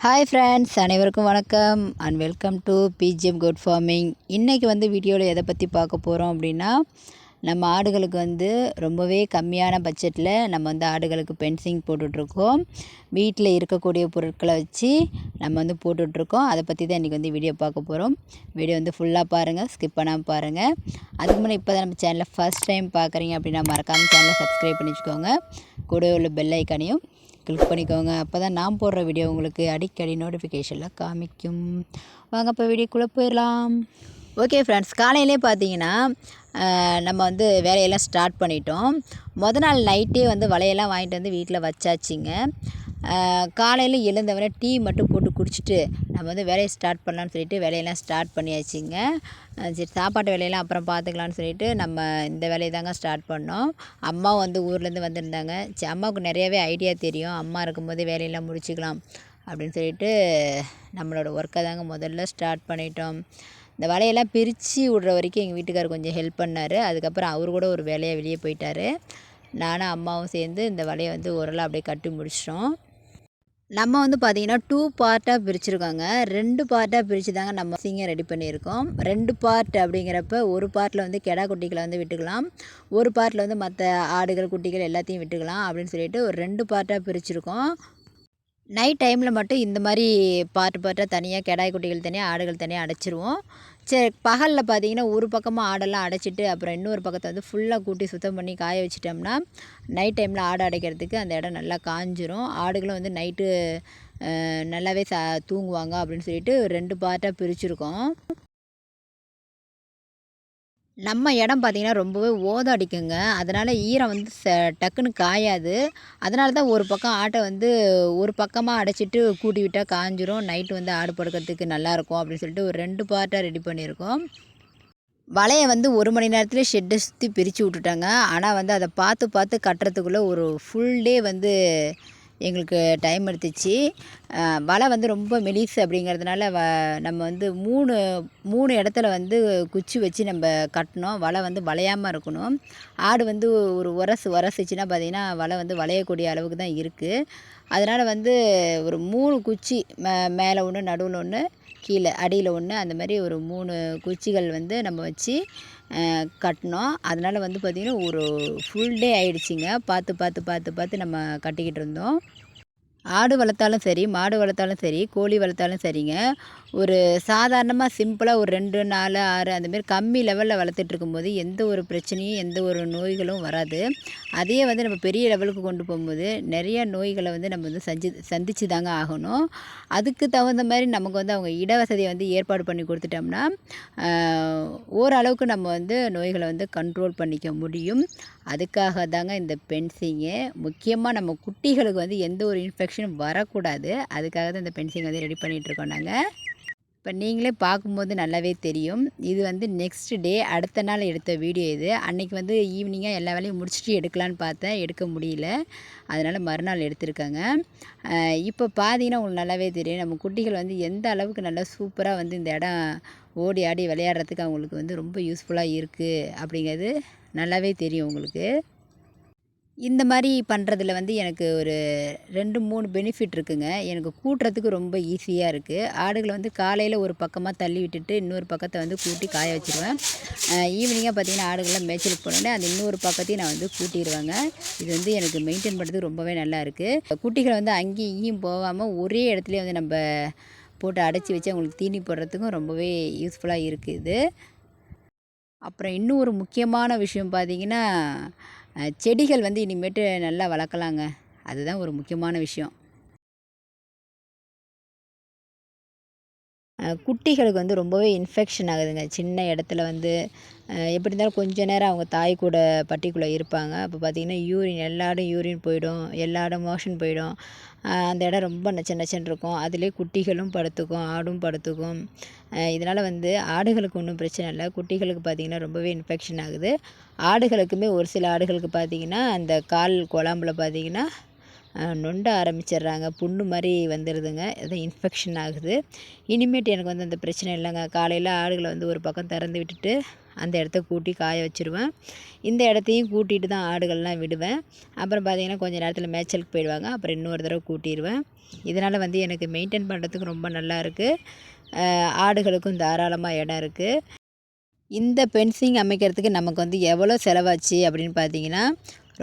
Hi friends அனைவருக்கும் வணக்கம். And welcome to BGM good farming இன்றைக்கி வந்து வீடியோவில் எதை பற்றி பார்க்க போகிறோம் அப்படின்னா நம்ம ஆடுகளுக்கு வந்து ரொம்பவே கம்மியான பட்ஜெட்டில் நம்ம வந்து ஆடுகளுக்கு பென்சிங் போட்டுட்ருக்கோம். வீட்டில் இருக்கக்கூடிய பொருட்களை வச்சு நம்ம வந்து போட்டுட்ருக்கோம். அதை பற்றி தான் இன்றைக்கி வந்து வீடியோ பார்க்க போகிறோம் வீடியோ வந்து ஃபுல்லாக பாருங்கள் ஸ்கிப் பண்ணாமல் பாருங்கள் அதுக்கு முன்னாடி இப்போ தான் நம்ம சேனலை ஃபஸ்ட் டைம் பார்க்குறீங்க அப்படின்னா மறக்காமல் சேனலை சப்ஸ்கிரைப் பண்ணி வச்சுக்கோங்க கூட உள்ள பெல் ஐக்கானையும் கிளிக் பண்ணிக்கோங்க. அப்போ தான் நான் போடுற வீடியோ உங்களுக்கு அடிக்கடி நோட்டிஃபிகேஷனில் காமிக்கும். வாங்க இப்போ வீடியோக்குள்ளே போயிடலாம். ஓகே ஃப்ரெண்ட்ஸ் காலையிலே பார்த்தீங்கன்னா நம்ம வந்து வேலையெல்லாம் ஸ்டார்ட் பண்ணிட்டோம். மொதல் நாள் நைட்டே வந்து வலையெல்லாம் வாங்கிட்டு வந்து வீட்டில் வச்சாச்சிங்க. காலையில் எழுந்தவரை டீ மட்டும் போட்டு முடிச்சுட்டு நம்ம வந்து வேலையை ஸ்டார்ட் பண்ணலான்னு சொல்லிட்டு வேலையெல்லாம் ஸ்டார்ட் பண்ணியாச்சுங்க. சரி சாப்பாட்டு வேலையெல்லாம் அப்புறம் பார்த்துக்கலான்னு சொல்லிட்டு நம்ம இந்த வேலையை தாங்க ஸ்டார்ட் பண்ணோம். அம்மா வந்து ஊர்லேருந்து வந்திருந்தாங்க. சரி அம்மாவுக்கு நிறையவே ஐடியா தெரியும். அம்மா இருக்கும்போது வேலையெல்லாம் முடிச்சுக்கலாம் அப்படின்னு சொல்லிட்டு நம்மளோட ஒர்க்கை தாங்க முதல்ல ஸ்டார்ட் பண்ணிட்டோம். இந்த வலையெல்லாம் பிரித்து விடுற வரைக்கும் எங்கள் வீட்டுக்காரர் கொஞ்சம் ஹெல்ப் பண்ணார். அதுக்கப்புறம் அவர் கூட ஒரு வேலையாக வெளியே போயிட்டார். நானும் அம்மாவும் சேர்ந்து இந்த வலையை வந்து ஓரளவு அப்படியே கட்டி முடிச்சிட்டோம். நம்ம வந்து பார்த்திங்கன்னா டூ பார்ட்டாக பிரிச்சுருக்காங்க. ரெண்டு பார்ட்டாக பிரித்து தாங்க நம்ம சிங்கம் ரெடி பண்ணியிருக்கோம். ரெண்டு பார்ட் அப்படிங்கிறப்ப ஒரு பார்ட்டில் வந்து கெடா குட்டிகளை வந்து விட்டுக்கலாம். ஒரு பார்ட்டில் வந்து மற்ற ஆடுகள் குட்டிகள் எல்லாத்தையும் விட்டுக்கலாம் அப்படின்னு சொல்லிட்டு ஒரு ரெண்டு பார்ட்டாக பிரிச்சுருக்கோம். நைட் டைமில் மட்டும் இந்த மாதிரி பார்ட்டு பார்ட்டாக தனியாக கெடாய் குட்டிகள் தனியாக ஆடுகள் தனியாக அடைச்சிருவோம். சரி பகலில் பார்த்தீங்கன்னா ஒரு பக்கமாக ஆடெல்லாம் அடைச்சிட்டு அப்புறம் இன்னொரு பக்கத்தை வந்து ஃபுல்லாக கூட்டி சுத்தம் பண்ணி காய வச்சிட்டோம்னா நைட் டைமில் ஆடு அடைக்கிறதுக்கு அந்த இடம் நல்லா காஞ்சிரும். ஆடுகளும் வந்து நைட்டு நல்லாவே சா தூங்குவாங்க அப்படின்னு சொல்லிட்டு ரெண்டு பார்ட்டாக பிரிச்சுருக்கோம். நம்ம இடம் பார்த்திங்கன்னா ரொம்பவே ஓத அடிக்குங்க. அதனால் ஈரம் வந்து ச டக்குன்னு காயாது. அதனால தான் ஒரு பக்கம் ஆட்டை வந்து ஒரு பக்கமாக அடைச்சிட்டு கூட்டி விட்டால் காஞ்சிரும். நைட்டு வந்து ஆடு படுக்கிறதுக்கு நல்லாயிருக்கும் அப்படின்னு சொல்லிட்டு ஒரு ரெண்டு பார்ட்டாக ரெடி பண்ணியிருக்கோம். வலையை வந்து ஒரு மணி நேரத்தில் ஷெட்டை சுற்றி பிரித்து விட்டுட்டாங்க. ஆனால் வந்து அதை பார்த்து பார்த்து கட்டுறதுக்குள்ளே ஒரு ஃபுல் டே வந்து எங்களுக்கு டைம் எடுத்துச்சு. வலை வந்து ரொம்ப மெலிசு அப்படிங்கிறதுனால வ நம்ம வந்து மூணு மூணு இடத்துல வந்து குச்சி வச்சு நம்ம கட்டினோம். வலை வந்து வளையாமல் இருக்கணும். ஆடு வந்து ஒரு உரசு உரசிச்சின்னா பார்த்திங்கன்னா வலை வந்து வளையக்கூடிய அளவுக்கு தான் இருக்குது அதனால் வந்து ஒரு மூணு குச்சி மே மேலே ஒன்று நடுவில் ஒன்று கீழே அடியில் ஒன்று அந்த மாதிரி ஒரு மூணு குச்சிகள் வந்து நம்ம வச்சு கட்டினோம். அதனால் வந்து பார்த்திங்கன்னா ஒரு ஃபுல் டே ஆகிடுச்சிங்க பார்த்து பார்த்து பார்த்து பார்த்து நம்ம கட்டிக்கிட்டு இருந்தோம். ஆடு வளர்த்தாலும் சரி மாடு வளர்த்தாலும் சரி கோழி வளர்த்தாலும் சரிங்க. ஒரு சாதாரணமாக சிம்பிளாக ஒரு ரெண்டு நாலு ஆறு அந்தமாரி கம்மி லெவலில் வளர்த்துட்டு இருக்கும்போது எந்த ஒரு பிரச்சனையும் எந்த ஒரு நோய்களும் வராது. அதையே வந்து நம்ம பெரிய லெவலுக்கு கொண்டு போகும்போது நிறைய நோய்களை வந்து நம்ம வந்து சந்தி சந்திச்சு தாங்க ஆகணும். அதுக்கு தகுந்த மாதிரி நமக்கு வந்து அவங்க இட வசதியை வந்து ஏற்பாடு பண்ணி கொடுத்துட்டோம்னா ஓரளவுக்கு நம்ம வந்து நோய்களை வந்து கண்ட்ரோல் பண்ணிக்க முடியும். அதுக்காக தாங்க இந்த பென்சிங்கு முக்கியமாக நம்ம குட்டிகளுக்கு வந்து எந்த ஒரு இன்ஃபெக்ஷன் இன்ஃபெக்ஷனும் வரக்கூடாது. அதுக்காக தான் இந்த பென்சிங் வந்து ரெடி பண்ணிகிட்ருக்கோம் நாங்கள் இப்போ நீங்களே பார்க்கும்போது நல்லாவே தெரியும். இது வந்து நெக்ஸ்ட் டே அடுத்த நாள் எடுத்த வீடியோ இது. அன்றைக்கி வந்து ஈவினிங்காக எல்லா வேலையும் முடிச்சுட்டு எடுக்கலான்னு பார்த்தேன். எடுக்க முடியல. அதனால் மறுநாள் எடுத்திருக்காங்க. இப்போ பார்த்தீங்கன்னா உங்களுக்கு நல்லாவே தெரியும். நம்ம குட்டிகள் வந்து எந்த அளவுக்கு நல்லா சூப்பராக வந்து இந்த இடம் ஓடி ஆடி விளையாடுறதுக்கு அவங்களுக்கு வந்து ரொம்ப யூஸ்ஃபுல்லாக இருக்குது அப்படிங்கிறது நல்லாவே தெரியும் உங்களுக்கு. இந்த மாதிரி பண்ணுறதுல வந்து எனக்கு ஒரு ரெண்டு மூணு பெனிஃபிட் இருக்குங்க. எனக்கு கூட்டுறதுக்கு ரொம்ப ஈஸியாக இருக்குது ஆடுகளை வந்து காலையில் ஒரு பக்கமாக தள்ளி விட்டுட்டு இன்னொரு பக்கத்தை வந்து கூட்டி காய வச்சுருவேன். ஈவினிங்காக பார்த்தீங்கன்னா ஆடுகள்லாம் மேய்ச்சலுக்கு போனோடனே அந்த இன்னொரு பக்கத்தையும் நான் வந்து கூட்டிடுவேங்க இது வந்து எனக்கு மெயின்டைன் பண்ணுறதுக்கு ரொம்பவே நல்லா இருக்குது குட்டிகளை வந்து அங்கேயும் இங்கேயும் போகாமல் ஒரே இடத்துலயே வந்து நம்ம போட்டு அடைச்சி வச்சு அவங்களுக்கு தீனி போடுறதுக்கும் ரொம்பவே யூஸ்ஃபுல்லாக இருக்குது அப்புறம் இன்னும் ஒரு முக்கியமான விஷயம் பார்த்தீங்கன்னா செடிகள் வந்து இனிமேட்டு நல்லா வளர்க்கலாங்க. அதுதான் ஒரு முக்கியமான விஷயம். குட்டிகளுக்கு வந்து ரொம்பவே இன்ஃபெக்ஷன் ஆகுதுங்க. சின்ன இடத்துல வந்து எப்படி இருந்தாலும் கொஞ்ச நேரம் அவங்க தாய் கூட பட்டிக்குள்ளே இருப்பாங்க. அப்போ பார்த்திங்கன்னா யூரின் எல்லா இடம் யூரின் போயிடும். எல்லா இடம் மோஷன் போயிடும் அந்த இடம் ரொம்ப நச்ச நச்சன்னு இருக்கும். அதிலே குட்டிகளும் படுத்துக்கும் ஆடும் படுத்துக்கும். இதனால் வந்து ஆடுகளுக்கு ஒன்றும் பிரச்சனை இல்லை. குட்டிகளுக்கு பார்த்திங்கன்னா ரொம்பவே இன்ஃபெக்ஷன் ஆகுது. ஆடுகளுக்குமே ஒரு சில ஆடுகளுக்கு பார்த்திங்கன்னா அந்த கால் குழம்புல பார்த்திங்கன்னா நொண்ட ஆரம்பிச்சிடுறாங்க. புண்ணு மாதிரி வந்துடுதுங்க அது இன்ஃபெக்ஷன் ஆகுது. இனிமேட்டு எனக்கு வந்து அந்த பிரச்சனை இல்லைங்க. காலையில் ஆடுகளை வந்து ஒரு பக்கம் திறந்து விட்டுட்டு அந்த இடத்த கூட்டி காய வச்சுருவேன். இந்த இடத்தையும் கூட்டிகிட்டு தான் ஆடுகள்லாம் விடுவேன். அப்புறம் பார்த்திங்கன்னா கொஞ்சம் நேரத்தில் மேய்ச்சலுக்கு போயிடுவாங்க. அப்புறம் இன்னொரு தடவை கூட்டிடுவேன் இதனால் வந்து எனக்கு மெயின்டைன் பண்ணுறதுக்கு ரொம்ப நல்லா இருக்குது ஆடுகளுக்கும் தாராளமாக இடம் இருக்குது இந்த பென்சிங் அமைக்கிறதுக்கு நமக்கு வந்து எவ்வளோ செலவாச்சு அப்படின்னு பார்த்தீங்கன்னா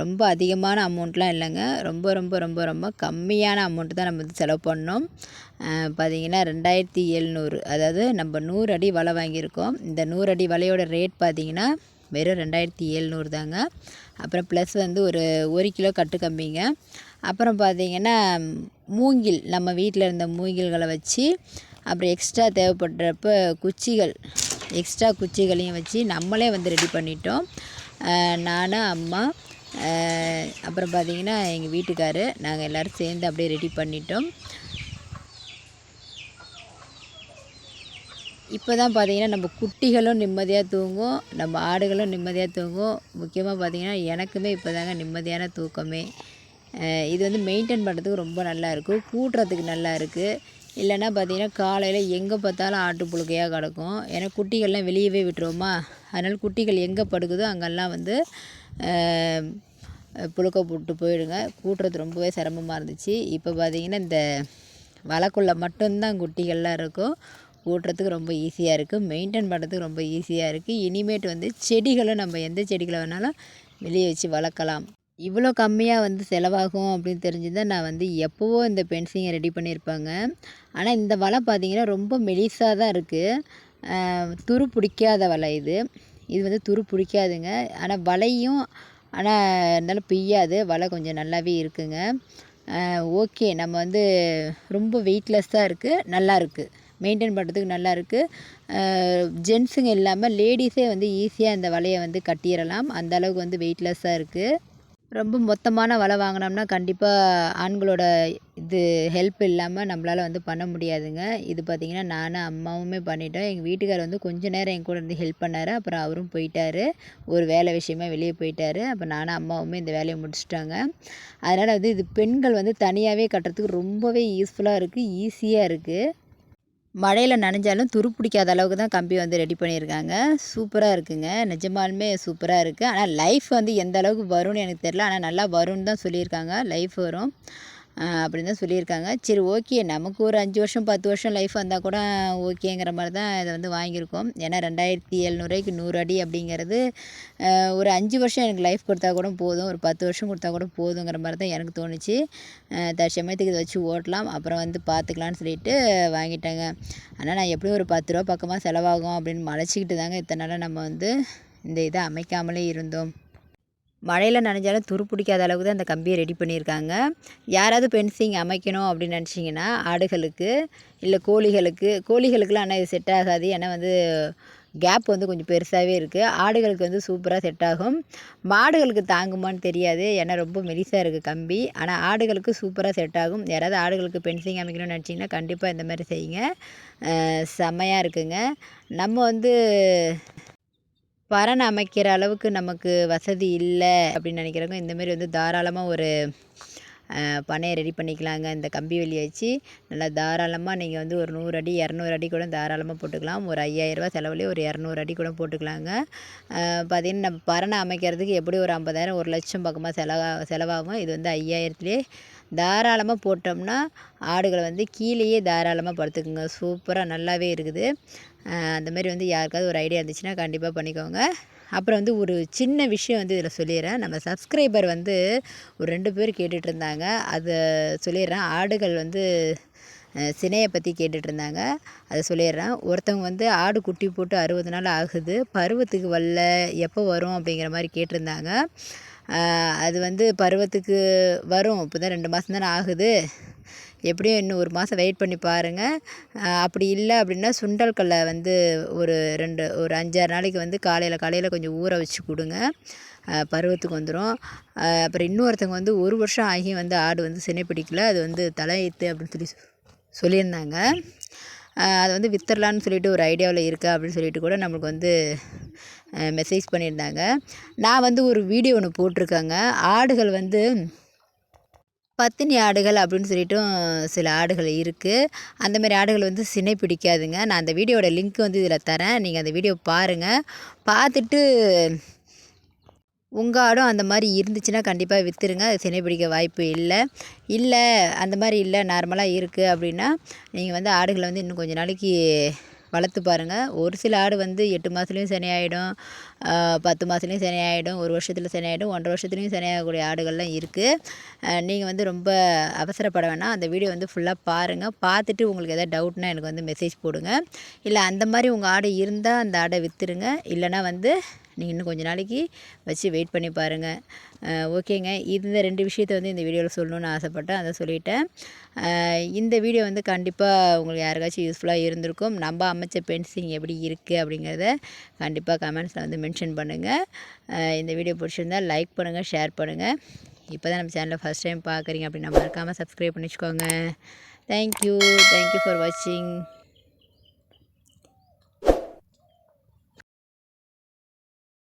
ரொம்ப அதிகமான அமௌண்ட்லாம் இல்லைங்க. ரொம்ப ரொம்ப ரொம்ப ரொம்ப கம்மியான அமௌண்ட்டு தான் நம்ம வந்து செலவு பண்ணோம். பார்த்தீங்கன்னா ரெண்டாயிரத்தி எழுநூறு. அதாவது நம்ம நூறு அடி வலை வாங்கியிருக்கோம். இந்த நூறு அடி வலையோட ரேட் பார்த்திங்கன்னா வெறும் ரெண்டாயிரத்தி எழுநூறு தாங்க. அப்புறம் ப்ளஸ் வந்து ஒரு ஒரு கிலோ கட்டு கம்மிங்க. அப்புறம் பார்த்திங்கன்னா மூங்கில் நம்ம வீட்டில் இருந்த மூங்கில்களை வச்சு அப்புறம் எக்ஸ்ட்ரா தேவைப்படுறப்ப குச்சிகள் எக்ஸ்ட்ரா குச்சிகளையும் வச்சு நம்மளே வந்து ரெடி பண்ணிட்டோம். நான் அம்மா அப்புறம் பார்த்திங்கன்னா எங்கள் வீட்டுக்காரு நாங்கள் எல்லோரும் சேர்ந்து அப்படியே ரெடி பண்ணிட்டோம். இப்போ தான் பார்த்திங்கன்னா நம்ம குட்டிகளும் நிம்மதியாக தூங்கும் நம்ம ஆடுகளும் நிம்மதியாக தூங்கும் முக்கியமாக பார்த்திங்கன்னா எனக்குமே இப்போ தாங்க நிம்மதியான தூக்கமே. இது வந்து மெயின்டைன் பண்ணுறதுக்கு ரொம்ப நல்லா இருக்கும் கூட்டுறதுக்கு நல்லா இருக்குது இல்லைன்னா பார்த்திங்கன்னா காலையில் எங்கே பார்த்தாலும் ஆட்டு புழுக்கையாக கிடக்கும். ஏன்னா குட்டிகள்லாம் வெளியவே விட்டுருவோமா? அதனால் குட்டிகள் எங்கே படுக்குதோ அங்கெல்லாம் வந்து புழுக்க போட்டு போயிடுங்க. கூட்டுறது ரொம்பவே சிரமமாக இருந்துச்சு. இப்போ பார்த்திங்கன்னா இந்த வலைக்குள்ளே மட்டும்தான் குட்டிகள்லாம் இருக்கும். கூட்டுறதுக்கு ரொம்ப ஈஸியாக இருக்குது மெயின்டைன் பண்ணுறதுக்கு ரொம்ப ஈஸியாக இருக்குது இனிமேட்டு வந்து செடிகளும் நம்ம எந்த செடிகளை வேணாலும் வெளியே வச்சு வளர்க்கலாம். இவ்வளோ கம்மியாக வந்து செலவாகும் அப்படின்னு தெரிஞ்சுதான் நான் வந்து எப்போவோ இந்த பென்சிங்கை ரெடி பண்ணியிருப்பாங்க. ஆனால் இந்த வலை பார்த்திங்கன்னா ரொம்ப மெலிசாக தான் இருக்குது துரு பிடிக்காத வலை இது. இது வந்து துரு பிடிக்காதுங்க. ஆனால் வலையும் ஆனால் இருந்தாலும் பிய்யாது. வலை கொஞ்சம் நல்லாவே இருக்குங்க. ஓகே. நம்ம வந்து ரொம்ப வெயிட்லெஸ்ஸாக இருக்குது நல்லா இருக்குது மெயின்டைன் பண்ணுறதுக்கு நல்லா இருக்குது ஜென்ஸுங்க இல்லாமல் லேடிஸே வந்து ஈஸியாக இந்த வலையை வந்து கட்டிடலாம். அந்தளவுக்கு வந்து வெயிட்லெஸ்ஸாக இருக்குது ரொம்ப மொத்தமான வலை வாங்கினோம்னா கண்டிப்பாக ஆண்களோட இது ஹெல்ப் இல்லாமல் நம்மளால் வந்து பண்ண முடியாதுங்க. இது பார்த்திங்கன்னா நானும் அம்மாவுமே பண்ணிட்டோம். எங்கள் வீட்டுக்கார் வந்து கொஞ்ச நேரம் என் கூட இருந்து ஹெல்ப் பண்ணார். அப்புறம் அவரும் போயிட்டார். ஒரு வேலை விஷயமா வெளியே போயிட்டார். அப்போ நானும் அம்மாவுமே இந்த வேலையை முடிச்சிட்டாங்க. அதனால் வந்து இது பெண்கள் வந்து தனியாகவே கட்டுறதுக்கு ரொம்பவே யூஸ்ஃபுல்லாக இருக்குது ஈஸியாக இருக்குது மழையில் நனைஞ்சாலும் துரு பிடிக்காத அளவுக்கு தான் கம்பி வந்து ரெடி பண்ணியிருக்காங்க. சூப்பராக இருக்குங்க. நிஜமாலுமே சூப்பராக இருக்குது ஆனால் லைஃப் வந்து எந்த அளவுக்கு வரும்னு எனக்கு தெரில ஆனால் நல்லா வரும்னு தான் சொல்லியிருக்காங்க. லைஃப் வரும். அப்படின்னு தான் சொல்லியிருக்காங்க. சரி ஓகே. நமக்கு ஒரு அஞ்சு வருஷம் பத்து வருஷம் லைஃப் வந்தால் கூட ஓகேங்கிற மாதிரி தான் இதை வந்து வாங்கியிருக்கோம். ஏன்னா ரெண்டாயிரத்தி எழுநூறுவாய்க்கு நூறு அடி அப்படிங்கிறது ஒரு அஞ்சு வருஷம் எனக்கு லைஃப் கொடுத்தா கூட போதும். ஒரு பத்து வருஷம் கொடுத்தா கூட போதுங்கிற மாதிரி தான் எனக்கு தோணுச்சு. தற்சமயத்துக்கு இதை வச்சு ஓட்டலாம். அப்புறம் வந்து பார்த்துக்கலான்னு சொல்லிட்டு வாங்கிட்டேங்க. ஆனால் நான் எப்படியும் ஒரு பத்து ரூபா பக்கமாக செலவாகும் அப்படின்னு மலைச்சிக்கிட்டு தாங்க இத்தனை நாளாக நம்ம வந்து இந்த இதை அமைக்காமலே இருந்தோம். மழையில் நனைஞ்சாலும் துரு பிடிக்காத அளவுக்கு தான் அந்த கம்பியை ரெடி பண்ணியிருக்காங்க. யாராவது பென்சிங் அமைக்கணும் அப்படின்னு நினச்சிங்கன்னா ஆடுகளுக்கு இல்லை கோழிகளுக்கு கோழிகளுக்குலாம் ஆனால் இது செட் ஆகாது. ஏன்னா வந்து கேப் வந்து கொஞ்சம் பெருசாகவே இருக்குது ஆடுகளுக்கு வந்து சூப்பராக செட் ஆகும். மாடுகளுக்கு தாங்குமான்னு தெரியாது. ஏன்னா ரொம்ப மெலிசாக இருக்குது கம்பி. ஆனால் ஆடுகளுக்கு சூப்பராக செட் ஆகும். யாராவது ஆடுகளுக்கு பென்சிங் அமைக்கணும்னு நினச்சிங்கன்னா கண்டிப்பாக இந்த மாதிரி செய்யுங்க. செம்மையாக இருக்குங்க. நம்ம வந்து பரண் அமைக்கிற அளவுக்கு நமக்கு வசதி இல்லை அப்படின்னு நினைக்கிறவங்க இந்தமாரி வந்து தாராளமாக ஒரு பனையை ரெடி பண்ணிக்கலாங்க. இந்த கம்பி வேலியை வச்சு நல்லா தாராளமாக நீங்கள் வந்து ஒரு நூறு அடி இரநூறு அடி கூட தாராளமாக போட்டுக்கலாம். ஒரு ஐயாயிரரூபா செலவுலேயே ஒரு இரநூறு அடி கூட போட்டுக்கலாங்க. பார்த்திங்கன்னா நம்ம பரணை அமைக்கிறதுக்கு எப்படி ஒரு ஐம்பதாயிரம் ஒரு லட்சம் பக்கமாக செலவா செலவாகும். இது வந்து ஐயாயிரத்துலேயே தாராளமாக போட்டோம்னா ஆடுகளை வந்து கீழேயே தாராளமாக படுத்துக்குங்க. சூப்பராக நல்லாவே இருக்குது. அந்த மாதிரி வந்து யாருக்காவது ஒரு ஐடியா இருந்துச்சுன்னா கண்டிப்பாக பண்ணிக்கோங்க. அப்புறம் வந்து ஒரு சின்ன விஷயம் வந்து இதில் சொல்லிடுறேன் நம்ம சப்ஸ்கிரைபர் வந்து ஒரு ரெண்டு பேர் கேட்டுட்ருந்தாங்க. அதை சொல்லிடுறேன் ஆடுகள் வந்து சினையை பற்றி கேட்டுட்ருந்தாங்க. அதை சொல்லிடுறேன் ஒருத்தவங்க வந்து ஆடு குட்டி போட்டு அறுபது நாள் ஆகுது. பருவத்துக்கு வரல எப்போ வரும் அப்படிங்கிற மாதிரி கேட்டிருந்தாங்க. அது வந்து பருவத்துக்கு வரும். இப்போ தான் ரெண்டு மாதம் தானே ஆகுது. எப்படியும் இன்னும் ஒரு மாதம் வெயிட் பண்ணி பாருங்கள் அப்படி இல்லை அப்படின்னா சுண்டல்கல்லை வந்து ஒரு ரெண்டு ஒரு அஞ்சாறு நாளைக்கு வந்து காலையில் காலையில் கொஞ்சம் ஊற வச்சு கொடுங்க. பருவத்துக்கு வந்துடும் அப்புறம் இன்னொருத்தவங்க வந்து ஒரு வருஷம் ஆகி வந்து ஆடு வந்து சினை பிடிக்கல. அது வந்து தலையீத்து அப்படின்னு சொல்லி சொல்லியிருந்தாங்க. அதை வந்து வித்தரலான்னு சொல்லிட்டு ஒரு ஐடியாவில் இருக்கா அப்படின்னு சொல்லிட்டு கூட நம்மளுக்கு வந்து மெசேஜ் பண்ணியிருந்தாங்க. நான் வந்து ஒரு வீடியோ ஒன்று போட்டிருக்கேங்க. ஆடுகள் வந்து பத்தினி ஆடுகள் அப்படின்னு சொல்லிட்டும் சில ஆடுகள் இருக்குது அந்தமாரி ஆடுகள் வந்து சினை பிடிக்காதுங்க. நான் அந்த வீடியோட லிங்க் வந்து இதில் தரேன். நீங்கள் அந்த வீடியோ பாருங்கள் பார்த்துட்டு உங்கள் ஆடும் அந்த மாதிரி இருந்துச்சுன்னா கண்டிப்பாக விற்றுருங்க அது சினை பிடிக்க வாய்ப்பு இல்லை. இல்லை அந்த மாதிரி இல்லை நார்மலாக இருக்குது அப்படின்னா நீங்கள் வந்து ஆடுகளை வந்து இன்னும் கொஞ்ச நாளைக்கு வளர்த்து பாருங்கள் ஒரு சில ஆடு வந்து எட்டு மாதத்துலேயும் சினையாயிடும் பத்து மாதத்துலேயும் சினையாயிடும் ஒரு வருஷத்தில் சினையாயிடும் ஒன்றரை வருஷத்துலேயும் சினையாகக்கூடிய ஆடுகள்லாம் இருக்குது நீங்கள் வந்து ரொம்ப அவசரப்பட வேணாம். அந்த வீடியோ வந்து ஃபுல்லாக பாருங்கள் பார்த்துட்டு உங்களுக்கு எதாவது டவுட்னா எனக்கு வந்து மெசேஜ் போடுங்க. இல்லை அந்த மாதிரி உங்கள் ஆடு இருந்தால் அந்த ஆடை விற்றுருங்க இல்லைனா வந்து நீங்கள் இன்னும் கொஞ்ச நாளைக்கு வச்சு வெயிட் பண்ணி பாருங்கள் ஓகேங்க. இந்த ரெண்டு விஷயத்த வந்து இந்த வீடியோவில் சொல்லணுன்னு ஆசைப்பட்டேன். அதை சொல்லிட்டேன். இந்த வீடியோ வந்து கண்டிப்பாக உங்களுக்கு யாருக்காச்சும் யூஸ்ஃபுல்லாக இருந்திருக்கும். நம்ம அமைச்ச பென்சிங் எப்படி இருக்குது அப்படிங்கிறத கண்டிப்பாக கமெண்ட்ஸில் வந்து மென்ஷன் பண்ணுங்கள் இந்த வீடியோ பிடிச்சிருந்தா லைக் பண்ணுங்கள் ஷேர் பண்ணுங்கள் இப்போ தான் நம்ம சேனலில் ஃபஸ்ட் டைம் பார்க்குறீங்க அப்படின்னா மறக்காமல் சப்ஸ்கிரைப் பண்ணி வச்சுக்கோங்க தேங்க்யூ தேங்க்யூ ஃபார் வாட்சிங்